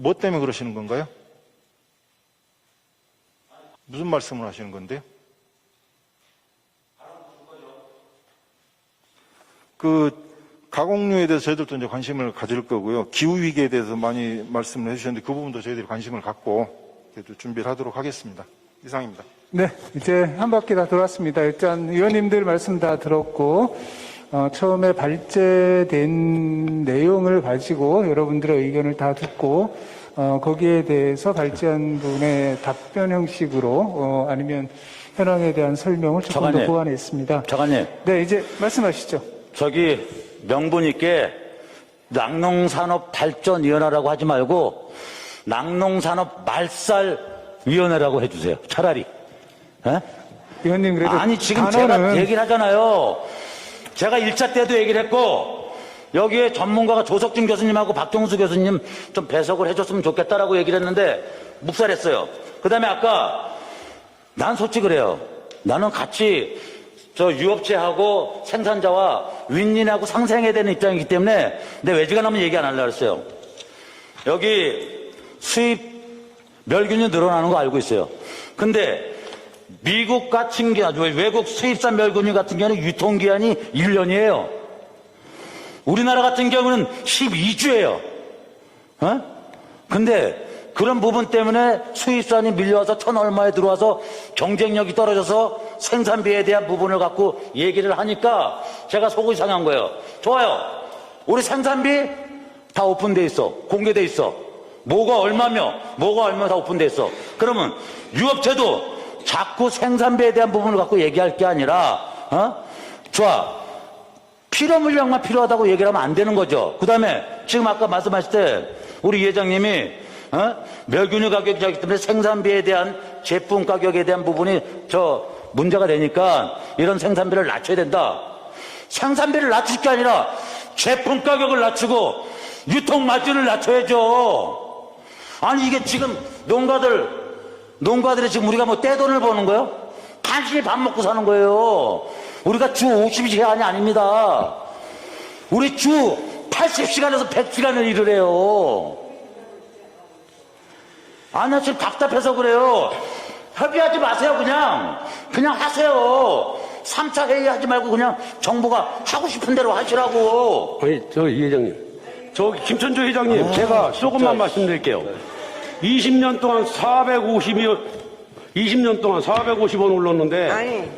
뭐 때문에 그러시는 건가요? 무슨 말씀을 하시는 건데요? 그 가공류에 대해서 저희들도 이제 관심을 가질 거고요. 기후 위기에 대해서 많이 말씀을 해주셨는데 그 부분도 저희들이 관심을 갖고 준비를 하도록 하겠습니다. 이상입니다. 네, 이제 한 바퀴 다 돌았습니다. 일단 의원님들 말씀 다 들었고, 어, 처음에 발제된 내용을 가지고 여러분들의 의견을 다 듣고, 어, 거기에 대해서 발제한 분의 답변 형식으로, 어, 아니면 현황에 대한 설명을 조금 더 장관님. 보완했습니다. 장관님, 네, 이제 말씀하시죠. 저기 명분 있게 낙농산업발전위원회라고 하지 말고 낙농산업 말살위원회라고 해주세요. 차라리. 예? 의원님 그래도 아니 지금 단어는 제가 얘기를 하잖아요. 제가 1차 때도 얘기를 했고 여기에 전문가가 조석진 교수님하고 박정수 교수님 좀 배석을 해줬으면 좋겠다라고 얘기를 했는데 묵살했어요. 그 다음에 아까 난 솔직히 그래요. 나는 같이 저 유업체하고 생산자와 윈윈하고 상생해야 되는 입장이기 때문에 내 외지가 나면 얘기 안 하려고 했어요. 여기 수입 멸균이 늘어나는 거 알고 있어요. 근데 미국 같은 경우, 외국 수입산 멸균류 같은 경우는 유통기한이 1년이에요. 우리나라 같은 경우는 12주예요. 어? 근데 그런 부분 때문에 수입산이 밀려와서 천 얼마에 들어와서 경쟁력이 떨어져서 생산비에 대한 부분을 갖고 얘기를 하니까 제가 속이 상한 거예요. 좋아요. 우리 생산비 다 오픈돼 있어. 공개돼 있어. 뭐가 얼마며 뭐가 얼마 다 오픈돼 있어. 그러면 유업체도 자꾸 생산비에 대한 부분을 갖고 얘기할 게 아니라 어? 좋아. 필요 물량만 필요하다고 얘기를 하면 안 되는 거죠. 그 다음에 지금 아까 말씀하실 때 우리 회장님이 어? 멸균유 가격이 자기 때문에 생산비에 대한 제품 가격에 대한 부분이 저 문제가 되니까 이런 생산비를 낮춰야 된다. 생산비를 낮출 게 아니라 제품 가격을 낮추고 유통 마진을 낮춰야죠. 아니 이게 지금 농가들 농가들이 지금 우리가 뭐 떼돈을 버는 거요? 간신히 밥 먹고 사는 거예요. 우리가 주 50시간이 아닙니다. 우리 주 80시간에서 100시간을 일을 해요. 아, 나 지금 답답해서 그래요. 협의하지 마세요, 그냥. 그냥 하세요. 3차 회의 하지 말고 그냥 정부가 하고 싶은 대로 하시라고. 아니, 저, 이 회장님. 저기, 김천주 회장님, 아, 제가 조금만 말씀드릴게요. 20년 동안 450여, 20년 동안 450원 올랐는데, 아니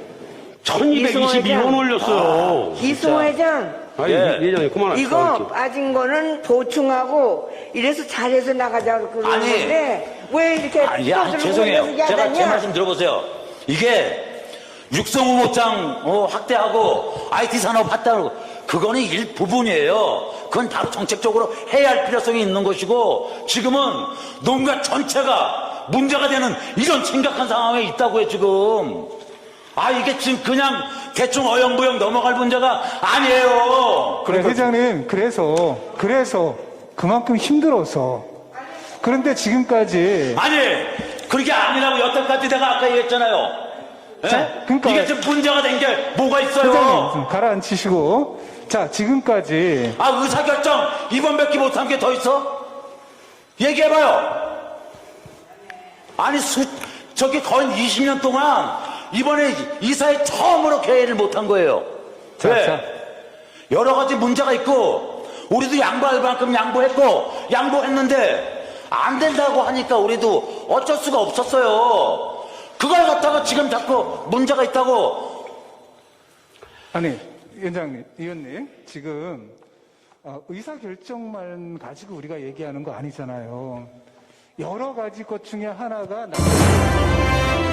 1222원 올렸어요. 이승호 회장 아니, 예. 이 회장님, 그만하세요. 이거 빠진 거는 보충하고 이래서 잘해서 나가자고 그러는데 왜 이렇게 아니, 아니, 떠들고 죄송해요. 그래서 제가 제 야단이야? 말씀 들어보세요. 이게 육성우 목장 어, 확대하고 IT 산업 확대하고 그거는 일부분이에요. 그건 바로 정책적으로 해야 할 필요성이 있는 것이고 지금은 농가 전체가 문제가 되는 이런 심각한 상황에 있다고요, 지금. 아, 이게 지금 그냥 대충 어영부영 넘어갈 문제가 아니에요. 그래 회장님 그래서 그래서 그만큼 힘들어서 그런데 지금까지 아니, 그게 아니라고 여태까지 내가 아까 얘기했잖아요. 예? 자, 그러니까- 이게 지금 문제가 된 게 뭐가 있어요? 회장님 좀 가라앉히시고 자 지금까지 아, 의사결정 이번 몇기 못한 게 더 있어? 얘기해봐요. 아니, 수, 저기 거의 20년 동안 이번에 이사회 처음으로 개회를 못한 거예요. 자, 왜? 자. 여러 가지 문제가 있고, 우리도 양보할 만큼 양보했고, 양보했는데, 안 된다고 하니까 우리도 어쩔 수가 없었어요. 그걸 갖다가 지금 자꾸 문제가 있다고 아니 위원장님 의원님 지금 어, 의사 결정만 가지고 우리가 얘기하는 거 아니잖아요. 여러 가지 것 중에 하나가 나-